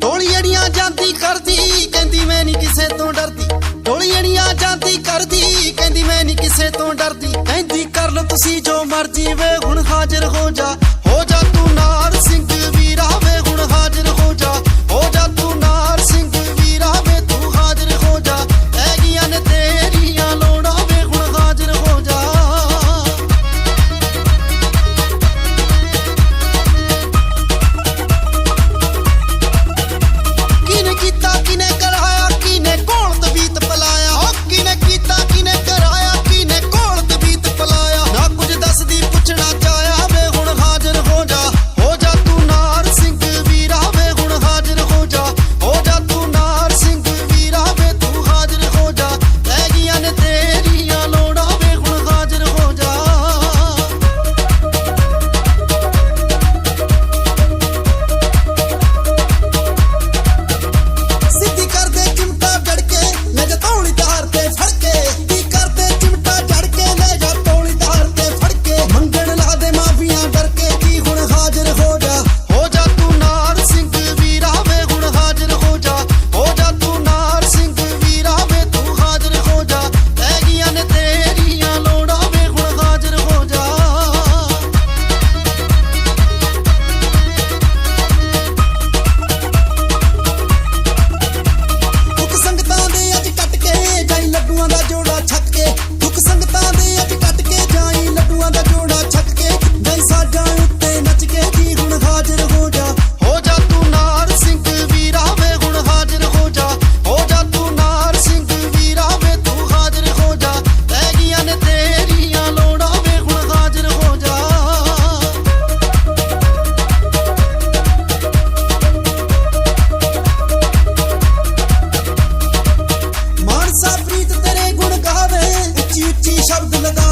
ਟੋਲੀ ਜਾਂਦੀ ਕਰਦੀ, ਕਹਿੰਦੀ ਮੈਂ ਨਹੀਂ ਕਿਸੇ ਤੋਂ ਡਰਦੀ। ਟੋਲੀ ਅੜੀਆਂ ਜਾਂਦੀ ਕਰਦੀ, ਕਹਿੰਦੀ ਮੈਂ ਨਹੀਂ ਕਿਸੇ ਤੋਂ ਡਰਦੀ। ਕਹਿੰਦੀ ਕਰ ਲੋ ਤੁਸੀਂ ਜੋ ਮਰਜ਼ੀ ਵੇ, ਹੁਣ ਹਾਜ਼ਰ ਹੋ ਜਾ। దులదా